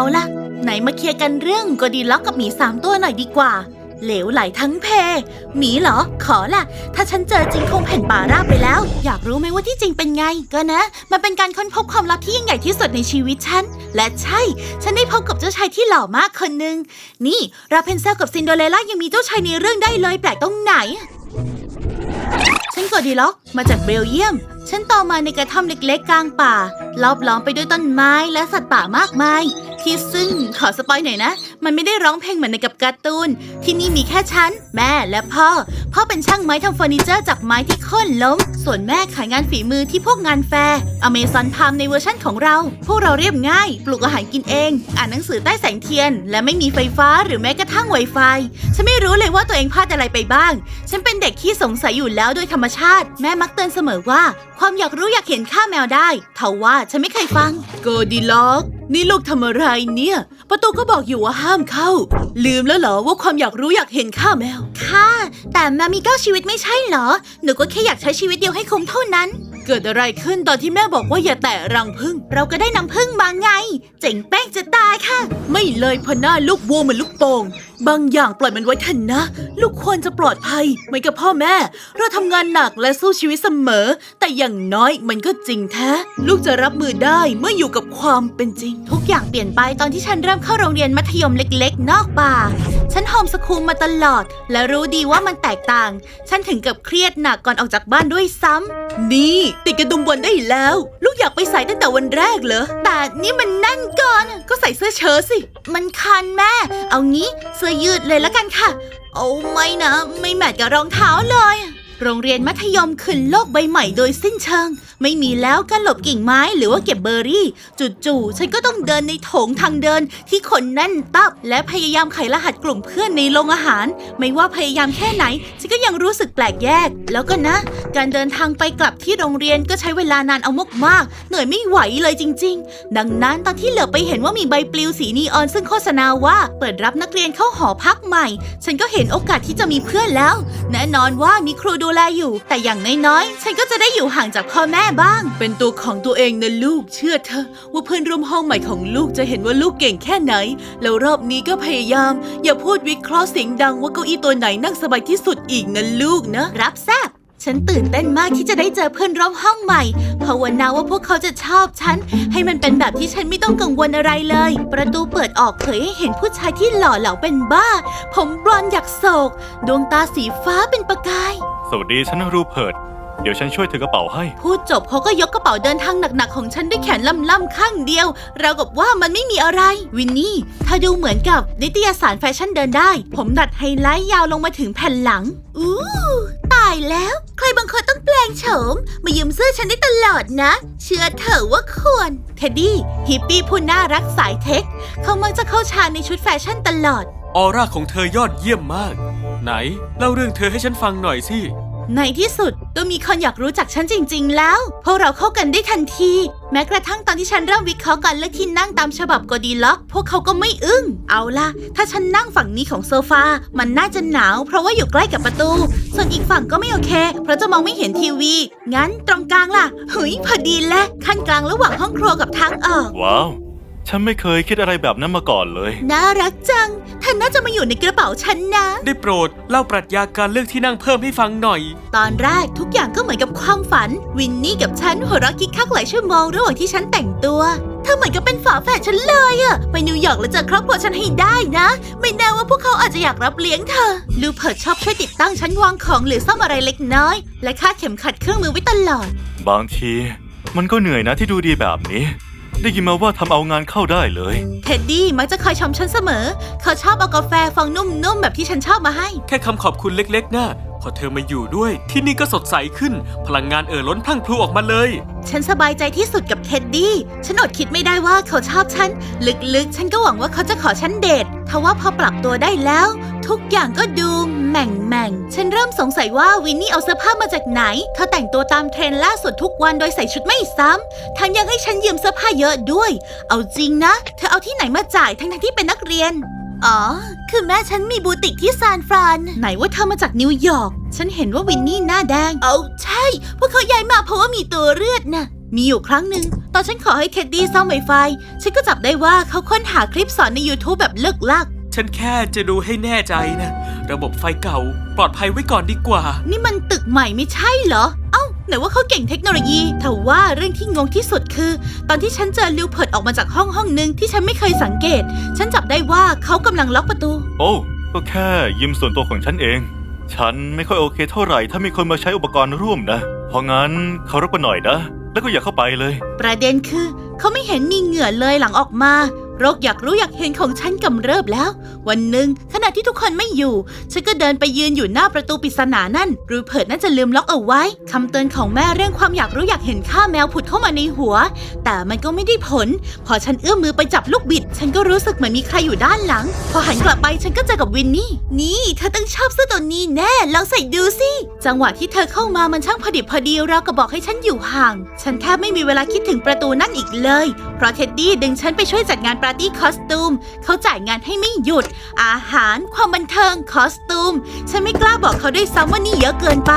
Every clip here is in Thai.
เอาล่ะ ไหนมาเคลียร์กันเรื่องกดีล็อกกับหมีสามตัวหน่อยดีกว่า เหลวไหลทั้งเพ หมีเหรอ ขอล่ะ ถ้าฉันเจอจริงคงเพ่นป่าราบไปแล้ว อยากรู้ไหมว่าที่จริงเป็นไง ก็นะ มันเป็นการค้นพบความลับที่ยิ่งใหญ่ที่สุดในชีวิตฉัน และใช่ ฉันได้พบกับเจ้าชายที่หล่อมากคนหนึ่ง นี่ราเพนเซลกับซินโดเรลล่ายังมีเจ้าชายในเรื่องได้เลยแปลกตรงไหนฉันกดีล็อกมาจากเบลเยียม ฉันโตมาในกระท่อมเล็กๆ กลางป่า รอบล้อมไปด้วยต้นไม้และสัตว์ป่ามากมาย ที่ซึ่งขอสปอยหน่อยนะ มันไม่ได้ร้องเพลงเหมือนในกับการ์ตูน ที่นี่มีแค่ฉัน แม่และพ่อ พ่อเป็นช่างไม้ทำเฟอร์นิเจอร์จากไม้ที่โค่นล้ม ส่วนแม่ขายงานฝีมือที่พวกงานแฟร์อเมซอนพามในเวอร์ชั่นของเรา พวกเราเรียบง่าย ปลูกอาหารกินเอง อ่านหนังสือใต้แสงเทียน และไม่มีไฟฟ้าหรือแม้กระทั่งไวไฟฉันไม่รู้เลยว่าตัวเองพลาดอะไรไปบ้าง ฉันเป็นเด็กที่สงสัยอยู่แล้วโดยธรรมชาติ แม่มักเตือนเสมอว่า ความอยากรู้อยากเห็นค่าแมวได้เทว่าฉันไม่เคยฟังโกดีล็อก นี่ลูกทำอะไรเนี่ย ประตูก็บอกอยู่ว่าห้ามเข้า ลืมแล้วเหรอว่าความอยากรู้อยากเห็นข้าแมว ค่ะ แต่แมวมีเก้าชีวิตไม่ใช่เหรอ หนูก็แค่อยากใช้ชีวิตเดียวให้คุ้มเท่านั้น เกิดอะไรขึ้นตอนที่แม่บอกว่าอย่าแตะรังพึ่งเราก็ได้นำพึ่งมาไง เจ๋งแป้งจะตายค่ะ ไม่เลยพอหน้าลูกวัวเหมือนลูกโป่งบางอย่างปล่อยมันไว้เถอะนะ ลูกควรจะปลอดภัยเหมือนกับพ่อแม่ เราทำงานหนักและสู้ชีวิตเสมอ แต่อย่างน้อยมันก็จริงแท้ ลูกจะรับมือได้เมื่ออยู่กับความเป็นจริง ทุกอย่างเปลี่ยนไปตอนที่ฉันเริ่มเข้าโรงเรียนมัธยมเล็ก ๆ นอกป่า ฉันโฮมสคูลมาตลอด และรู้ดีว่ามันแตกต่าง ฉันถึงกับเครียดหนักก่อนออกจากบ้านด้วยซ้ำ นี่ ติดกระดุมบอลได้แล้ว ลูกอยากไปใส่ตั้งแต่วันแรกเหรอ แต่นี่มันแนั่นก่อน ก็ใส่เสื้อเชิ้ตสิ มันคันแม่ เอางี้เสื้อยืดเลยละกันค่ะโอ้ไม่นะ ไม่แมทกับรองเท้าเลย โรงเรียนมัธยมขึ้นโลกใบใหม่โดยสิ้นเชิง ไม่มีแล้วการหลบกิ่งไม้หรือว่าเก็บเบอร์รี่ จู่ๆฉันก็ต้องเดินในโถงทางเดินที่คนแน่นตับ และพยายามไขรหัสกลุ่มเพื่อนในโรงอาหาร ไม่ว่าพยายามแค่ไหน ฉันก็ยังรู้สึกแปลกแยก แล้วก็นะ การเดินทางไปกลับที่โรงเรียนก็ใช้เวลานานเอามากๆเหนื่อยไม่ไหวเลยจริง ๆ ดังนั้นตอนที่เหลือไปเห็นว่ามีใบปลิวสีนีออนซึ่งโฆษณาว่าเปิดรับนักเรียนเข้าหอพักใหม่ ฉันก็เห็นโอกาสที่จะมีเพื่อนแล้ว แน่นอนว่ามีครูดูแลอยู่ แต่อย่างน้อยๆ ฉันก็จะได้อยู่ห่างจากพ่อแม่บ้าง เป็นตัวของตัวเองนะลูกเชื่อเถอะว่าเพื่อนร่วมห้องใหม่ของลูกจะเห็นว่าลูกเก่งแค่ไหน แล้วรอบนี้ก็พยายาม อย่าพูดวิเคราะห์เสียงดังว่าเก้าอี้ตัวไหนนั่งสบายที่สุดอีกนะลูกนะ รับแซบฉันตื่นเต้นมากที่จะได้เจอเพื่อนร่วมห้องใหม่ ภาวนาว่าพวกเขาจะชอบฉัน ให้มันเป็นแบบที่ฉันไม่ต้องกังวลอะไรเลย ประตูเปิดออกเผยให้เห็นผู้ชายที่หล่อเหลาเป็นบ้า ผมบลอนด์อยากโศก ดวงตาสีฟ้าเป็นประกาย สวัสดีฉันรูเพิร์ต เดี๋ยวฉันช่วยถือกระเป๋าให้ พูดจบเขาก็ยกกระเป๋าเดินทางหนักๆของฉันด้วยแขนล่ำๆข้างเดียว เราวกับว่ามันไม่มีอะไร วินนี่เธอดูเหมือนกับนิตยสารแฟชั่นเดินได้ ผมดัดไฮไลท์ยาวลงมาถึงแผ่นหลัง อู้ตายแล้ว ใครบางคนต้องแปลงโฉม มายืมเสื้อฉันได้ตลอดนะ เชื่อเถอะว่าควร เท็ดดี้ฮิปปี้ผู้น่ารักสายเทค เขามักจะเข้าฌานในชุดแฟชั่นตลอด ออร่าของเธอยอดเยี่ยมมาก ไหน เล่าเรื่องเธอให้ฉันฟังหน่อยสิ ในที่สุดก็มีคนอยากรู้จักฉันจริง ๆ แล้ว พวกเราเข้ากันได้ทันที แม้กระทั่งตอนที่ฉันเริ่มวิเคราะห์การเลือกที่นั่งตามฉบับกอดีล็อก พวกเขาก็ไม่อึ้ง เอาล่ะ ถ้าฉันนั่งฝั่งนี้ของโซฟา มันน่าจะหนาว เพราะว่าอยู่ใกล้กับประตู ส่วนอีกฝั่งก็ไม่โอเค เพราะจะมองไม่เห็นทีวี งั้นตรงกลางล่ะหุยพอดีแหละขั้นกลางระหว่างห้องครัวกับทางออก ว้าว ฉันไม่เคยคิดอะไรแบบนั้นมาก่อนเลย น่ารักจังเธอน่าจะมาอยู่ในกระเป๋าฉันนะ ได้โปรดเล่าปรัชญาการเลือกที่นั่งเพิ่มให้ฟังหน่อย ตอนแรกทุกอย่างก็เหมือนกับความฝัน วินนี่กับฉันหัวเราะคิกคักหลายชั่วโมงระหว่างที่ฉันแต่งตัวเธอเหมือนกับเป็นฝาแฝดฉันเลยอะไปนิวยอร์กแล้วเจอครอบครัวฉันให้ได้นะ ไม่แน่ว่าพวกเขาอาจจะอยากรับเลี้ยงเธอ ลูเพิร์ดชอบช่วยติดตั้งชั้นวางของหรือซ่อมอะไรเล็กน้อย และคาดเข็มขัดเครื่องมือไว้ตลอด บางที มันก็เหนื่อยนะที่ดูดีแบบนี้ ได้ยินมาว่าทำเอางานเข้าได้เลย เท็ดดี้มักจะคอยชมฉันเสมอ เขาชอบเอากาแฟฟองนุ่มๆแบบที่ฉันชอบมาให้ แค่คำขอบคุณเล็กๆนะพอเธอมาอยู่ด้วย ที่นี่ก็สดใสขึ้น พลังงานเอ่อล้นพลั่งพลูออกมาเลย ฉันสบายใจที่สุดกับเท็ดดี้ ฉันอดคิดไม่ได้ว่าเขาชอบฉัน ลึกๆ ฉันก็หวังว่าเขาจะขอฉันเดททว่าพอปรับตัวได้แล้ว ทุกอย่างก็ดูแหม่งแม่งๆฉันเริ่มสงสัยว่าวินนี่เอาเสื้อผ้ามาจากไหน เธอแต่งตัวตามเทรนด์ล่าสุดทุกวันโดยใส่ชุดไม่ซ้ำทั้งยังให้ฉันยืมเสื้อผ้าเยอะด้วย เอาจริงนะ เธอเอาที่ไหนมาจ่ายทั้งๆที่เป็นนักเรียน อ๋อ คือแม่ฉันมีบูติกที่ซานฟราน ไหนว่าเธอมาจากนิวยอร์ก ฉันเห็นว่าวินนี่หน้าแดง เอาใช่ พวกเขาย้ายมาเพราะว่ามีตัวเลือดน่ะ มีอยู่ครั้งหนึ่งตอนฉันขอให้เท็ดดี้ซ่อมไวไฟ ฉันก็จับได้ว่าเขาค้นหาคลิปสอนใน YouTube แบบเลิกลัก ฉันแค่จะดูให้แน่ใจนะ ระบบไฟเก่าปลอดภัยไว้ก่อนดีกว่า นี่มันตึกใหม่ไม่ใช่เหรอ เอ้าไหนว่าเขาเก่งเทคโนโลยีแต่ว่าเรื่องที่งงที่สุดคือ ตอนที่ฉันเจอลิวเพิร์ดออกมาจากห้องห้องหนึ่งที่ฉันไม่เคยสังเกต ฉันจับได้ว่าเขากำลังล็อกประตู โอ้ ก็แค่ยิมส่วนตัวของฉันเอง ฉันไม่ค่อยโอเคเท่าไหร่ ถ้ามีคนมาใช้อุปกรณ์ร่วมนะ เพราะงั้นเคารพกันหน่อยนะ แล้วก็อย่าเข้าไปเลย ประเด็นคือ เขาไม่เห็นมีเหงื่อเลยหลังออกมา โรคอยากรู้อยากเห็นของฉันกำเริบแล้ว วันหนึ่งขณะที่ทุกคนไม่อยู่ ฉันก็เดินไปยืนอยู่หน้าประตูปริศนานั่นรูเพิร์ดน่าจะลืมล็อกเอาไว้คำเตือนของแม่เรื่องความอยากรู้อยากเห็นข้าแมวผุดเข้ามาในหัว แต่มันก็ไม่ได้ผล พอฉันเอื้อมมือไปจับลูกบิด ฉันก็รู้สึกเหมือนมีใครอยู่ด้านหลัง พอหันกลับไปฉันก็เจอกับวินนี่ นี่เธอต้องชอบเสื้อตัวนี้แน่ลองใส่ดูสิจังหวะที่เธอเข้ามามันช่างพอดิบพอดีเราวกับบอกให้ฉันอยู่ห่าง ฉันแทบไม่มีเวลาคิดถึงประตูนั่นอีกเลย เพราะเท็ดดี้ดึงฉันไปช่วยจัดงานปาร์ตี้คอสตูม เขาจ่ายงานให้ไม่หยุด อาหาร ความบันเทิงคอสตูม ฉันไม่กล้าบอกเขาด้วยซ้ำว่านี่เยอะเกินไป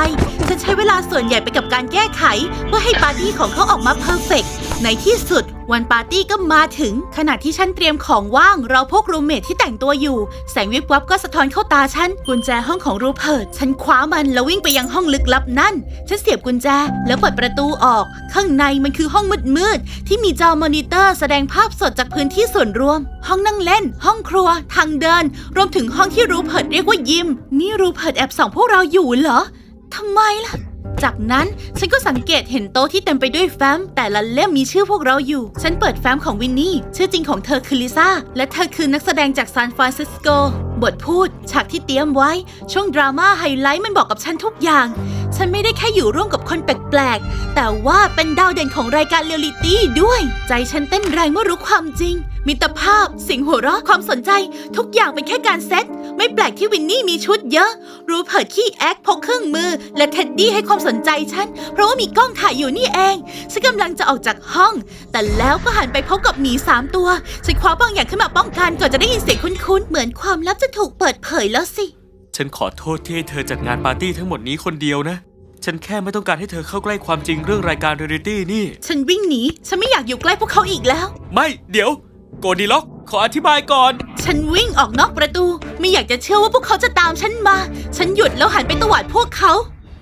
ฉันใช้เวลาส่วนใหญ่ไปกับการแก้ไข เพื่อให้ปาร์ตี้ของเขาออกมาเพอร์เฟกต์ ในที่สุดวันปาร์ตี้ก็มาถึง ขณะที่ฉันเตรียมของว่างเรอพวกรูเมทที่แต่งตัวอยู่ แสงวิบวับก็สะท้อนเข้าตาฉัน กุญแจห้องของรูเพิร์ตฉันคว้ามันแล้ววิ่งไปยังห้องลึกลับนั่น ฉันเสียบกุญแจแล้วเปิดประตูออก ข้างในมันคือห้องมืดๆที่มีจอมอนิเตอร์แสดงภาพสดจากพื้นที่ส่วนรวม ห้องนั่งเล่น ห้องครัว ทางเดิน รวมถึงห้องที่รูเพิร์ตเรียกว่ายิมนี่รูเพิร์ตแอบส่องพวกเราอยู่เหรอทำไมล่ะ จากนั้นฉันก็สังเกตเห็นโต๊ะที่เต็มไปด้วยแฟ้ม แต่ละเล่มมีชื่อพวกเราอยู่ ฉันเปิดแฟ้มของวินนี่ ชื่อจริงของเธอคือลิซ่า และเธอคือนักแสดงจากซานฟรานซิสโก บทพูด ฉากที่เตรียมไว้ ช่วงดราม่าไฮไลท์มันบอกกับฉันทุกอย่าง ฉันไม่ได้แค่อยู่ร่วมกับคนแปลกๆ แต่ว่าเป็นดาวเด่นของรายการเรียลลิตี้ด้วย ใจฉันเต้นแรงเมื่อรู้ความจริง มิตรภาพ สิ่งหัวเราะความสนใจ ทุกอย่างเป็นแค่การเซต ไม่แปลกที่วินนี่มีชุดเยอะ รูเพิร์ตขี้แอคพกเครื่องมือ และเท็ดดี้ให้ความสนใจฉัน เพราะว่ามีกล้องถ่ายอยู่นี่เอง ฉันกำลังจะออกจากห้อง แต่แล้วก็หันไปพบกับหมีสามตัวฉันคว้าบางอย่างขึ้นมาป้องกันก่อนจะได้ยินเสียงคุ้นๆ เหมือนความลับจะถูกเปิดเผยแล้วสิ ฉันขอโทษที่ให้เธอจัดงานปาร์ตี้ทั้งหมดนี้คนเดียวนะ ฉันแค่ไม่ต้องการให้เธอเข้าใกล้ความจริงเรื่องรายการเรียลลิตี้นี่ ฉันวิ่งหนี ฉันไม่อยากอยู่ใกล้พวกเขาอีกแล้ว ไม่ เดี๋ยว โกดีล็อกข ออธิบายก่อน ฉันวิ่งออกนอกประตู ไม่อยากจะเชื่อว่าพวกเขาจะตามฉันมา ฉันหยุดแล้วหันไปตวาดพวกเขา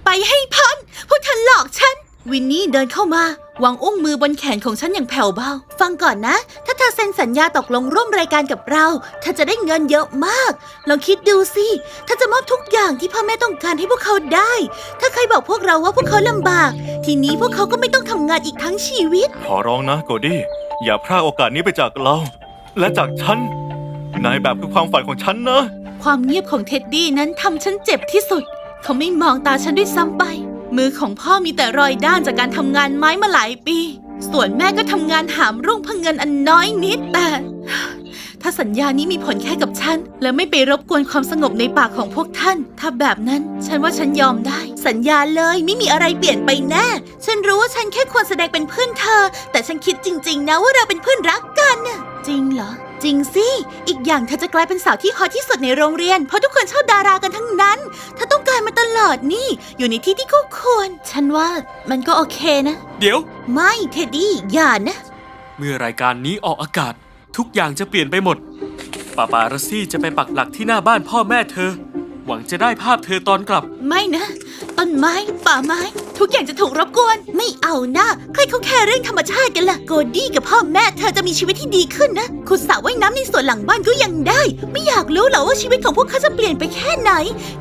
ไปให้พ้นพวกเธอหลอกฉัน วินนี่เดินเข้ามาวางอุ้งมือบนแขนของฉันอย่างแผ่วเบา ฟังก่อนนะ ถ้าเธอเซ็นสัญญาตกลงร่วมรายการกับเรา เธอจะได้เงินเยอะมาก ลองคิดดูสิเธอจะมอบทุกอย่างที่พ่อแม่ต้องการให้พวกเขาได้ ถ้าใครบอกพวกเราว่าพวกเขาลำบาก ทีนี้พวกเขาก็ไม่ต้องทำงานอีกทั้งชีวิต ขอร้องนะโกดี้อย่าพลาดโอกาสนี้ไปจากเรา และจากฉันนายแบบคือความฝันของฉันนะ ความเงียบของเท็ดดี้นั้นทำฉันเจ็บที่สุด เขาไม่มองตาฉันด้วยซ้ำไป มือของพ่อมีแต่รอยด้านจากการทำงานไม้มาหลายปี ส่วนแม่ก็ทำงานหามรุ่งเพื่อเงินอันน้อยนิดแต่ ถ้าสัญญานี้มีผลแค่กับฉัน และไม่ไปรบกวนความสงบในปากของพวกท่าน ถ้าแบบนั้น ฉันว่าฉันยอมได้ สัญญาเลยไม่มีอะไรเปลี่ยนไปแน่ ฉันรู้ว่าฉันแค่ควรแสดงเป็นเพื่อนเธอ แต่ฉันคิดจริง ๆ นะว่าเราเป็นเพื่อนรักกันน่ะ จริงเหรอ จริงสิ อีกอย่างเธอจะกลายเป็นสาวที่ฮอตที่สุดในโรงเรียน เพราะทุกคนชอบดารากันทั้งนั้นเธอต้องการมาตลอดนี่ อยู่ในที่ที่คู่ควร ฉันว่ามันก็โอเคนะ เดี๋ยว ไม่เท็ดดี้อย่านะ เมื่อรายการนี้ออกอากาศ ทุกอย่างจะเปลี่ยนไปหมดปาปารัสซี่จะไปปักหลักที่หน้าบ้านพ่อแม่เธอ หวังจะได้ภาพเธอตอนกลับ ไม่นะ ต้นไม้ ป่าไม้ ทุกอย่างจะถูกรบกวน ไม่เอานะใครเขาแค่เรื่องธรรมชาติกันล่ะ โกดี้กับพ่อแม่เธอจะมีชีวิตที่ดีขึ้นนะขุดสระว่ายน้ำในสวนหลังบ้านก็ยังได้ ไม่อยากรู้เหรอว่าชีวิตของพวกเขาจะเปลี่ยนไปแค่ไหน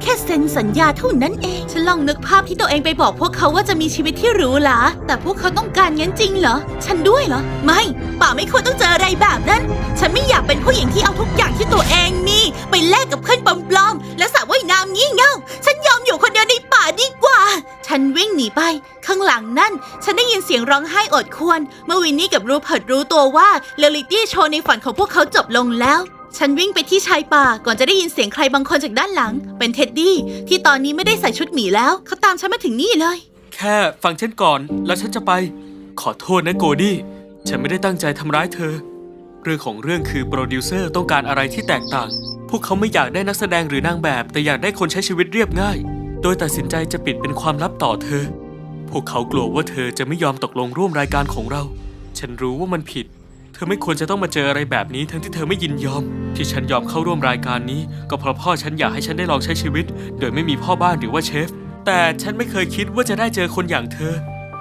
แค่เซ็นสัญญาเท่านั้นเอง ฉันลองนึกภาพที่ตัวเองไปบอกพวกเขาว่าจะมีชีวิตที่หรูหราแต่พวกเขาต้องการงั้นจริงเหรอ ฉันด้วยเหรอ ไม่ ป่าไม่ควรต้องเจออะไรแบบนั้น ฉันไม่อยากเป็นผู้หญิงที่เอาทุกอย่างที่ตัวเองมีไปแลกกับเพื่อนปลอมๆและสระ ว่ายน้ำงี่เง่า ฉันยอมอยู่คนเดียวในป่าดีกว่า ฉันวิ่งหนีไป ข้างหลังนั่น ฉันได้ยินเสียงร้องไห้อดควร เมื่อวินนี่กับรูเพิร์ตรู้ตัวว่าเรียลิตี้โชว์ในฝันของพวกเขาจบลงแล้ว ฉันวิ่งไปที่ชายป่าก่อนจะได้ยินเสียงใครบางคนจากด้านหลัง เป็นเท็ดดี้ที่ตอนนี้ไม่ได้ใส่ชุดหมีแล้ว เขาตามฉันมาถึงนี่เลย แค่ฟังฉันก่อนแล้วฉันจะไป ขอโทษนะโกดี้ ฉันไม่ได้ตั้งใจทำร้ายเธอ เรื่องของเรื่องคือโปรดิวเซอร์ต้องการอะไรที่แตกต่าง พวกเขาไม่อยากได้นักแสดงหรือนางแบบ แต่อยากได้คนใช้ชีวิตเรียบง่าย โดยตัดสินใจจะปิดเป็นความลับต่อเธอ พวกเขากลัวว่าเธอจะไม่ยอมตกลงร่วมรายการของเรา ฉันรู้ว่ามันผิด เธอไม่ควรจะต้องมาเจออะไรแบบนี้ ทั้งที่เธอไม่ยินยอม ที่ฉันยอมเข้าร่วมรายการนี้ ก็เพราะพ่อฉันอยากให้ฉันได้ลองใช้ชีวิต โดยไม่มีพ่อบ้านหรือว่าเชฟ แต่ฉันไม่เคยคิดว่าจะได้เจอคนอย่างเธอ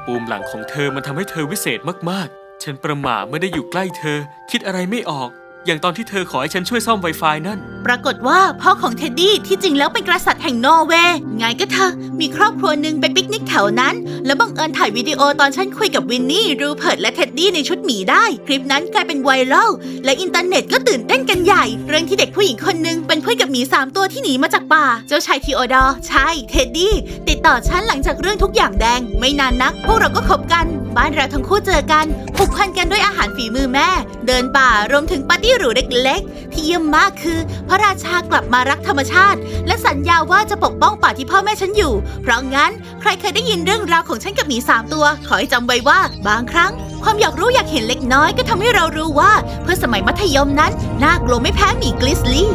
ปูมหลังของเธอมันทำให้เธอวิเศษมากๆ ฉันประหม่าเมื่อได้อยู่ใกล้เธอ คิดอะไรไม่ออก อย่างตอนที่เธอขอให้ฉันช่วยซ่อม Wi-Fi นั่น ปรากฏว่าพ่อของเท็ดดี้ที่จริงแล้วเป็นกษัตริย์แห่งนอร์เวย์ไงก็เถอมีครอบครัวหนึ่งไปปิกนิกแถวนั้น แล้วบังเอิญถ่ายวิดีโอตอนฉันคุยกับวินนี่ รูเพิร์ตและเท็ดดี้ในชุดหมีได้ คลิปนั้นกลายเป็นไวรัลและอินเทอร์เน็ตก็ตื่นเต้นกันใหญ่ เรื่องที่เด็กผู้หญิงคนหนึ่งเป็นเพื่อนกับหมีสามตัวที่หนีมาจากป่า เจ้าชายทีโอดอร์ใช่เท็ดดี้ติดต่อฉันหลังจากเรื่องทุกอย่างแดง ไม่นานนัก พวกเราก็คบกัน บ้านเราทั้งคู่เจอกันผูกพันกันด้วยอาหารฝีมือแม่ เดินป่ารวมถึงปาร์ตี้ที่รูเล็กๆ ที่เยี่ยมมากคือ พระราชากลับมารักธรรมชาติ และสัญญาว่าจะปกป้องป่าที่พ่อแม่ฉันอยู่ เพราะงั้นใครเคยได้ยินเรื่องราวของฉันกับหมีสามตัว ขอให้จำไว้ว่าบางครั้ง ความอยากรู้อยากเห็นเล็กน้อยก็ทำให้เรารู้ว่า เพื่อนสมัยมัธยมนั้นน่ากลัวไม่แพ้หมีกลิสลี่